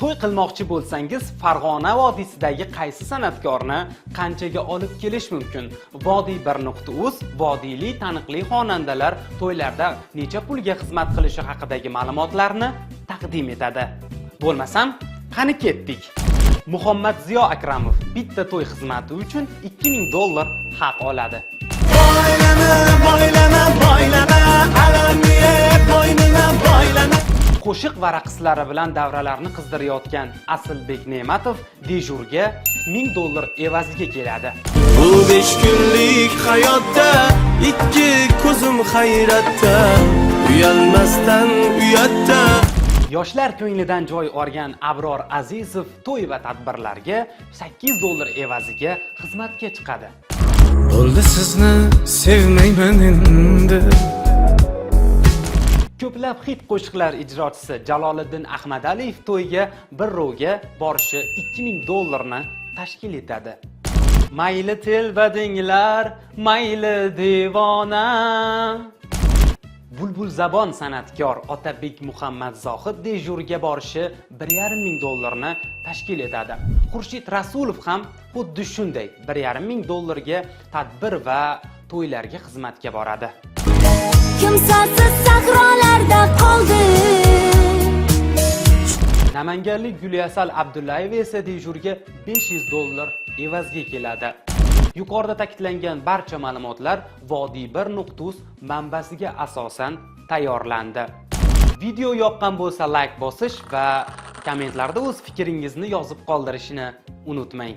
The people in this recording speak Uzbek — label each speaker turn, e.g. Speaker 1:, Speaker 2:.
Speaker 1: to'y qilmoqchi bo'lsangiz farg'ona vodiysidagi qaysi san'atkorni qanchaga olib kelish mumkin? Vodiy 1.uz vodiyli taniqli xonandalar to'ylarda necha pulga xizmat qilishi haqidagi ma'lumotlarni taqdim etadi. Bo'lmasam qani ketdik? Muhammad ziyo akramov bitta to'y xizmati uchun 2000 dollar haq oladi.
Speaker 2: Boylana, boylana, boylana,
Speaker 1: qo'shiq va raqslari bilan davralarni qizdirayotgan aslbek ne'matov dejurga 1000 dollar evaziga keladi.
Speaker 2: Bu besh kunlik hayotda ikki ko'zim hayratda uyalmasdan uyatda.
Speaker 1: Yoshlar ko'nglidan joy olgan abror azizov to'y va tadbirlarga 8 dollar evaziga xizmatga chiqadi.
Speaker 3: Bo'ldi sizni sevmayman endi
Speaker 1: ko'plab hit qo'shiqlar ijrochisi jaloliddin ahmadaliyev to'yga bir rovga borishi 2000 dollarni tashkil etadi. Mayli telbadinglar mayli devona. Bulbul zabon san'atkor otabek muhammad zohid dejurga borishi 1,5 ming dollarni tashkil etadi. Xurshid rasulov ham xuddi shunday 1,5 ming dollarga tadbir va to'ylarga xizmatga boradi.
Speaker 4: Kimsasiz sahrolarda qoldi
Speaker 1: namanganlik gulyasal abdullayeva esa dejurga 500 dollar evazga keladi. Yuqorida ta'kidlangan barcha ma'lumotlar vodiy 1.uz manbasiga asosan tayyorlandi. Video yoqqan bo'lsa layk bosish va kommentlarda o'z fikringizni yozib qoldirishni unutmang.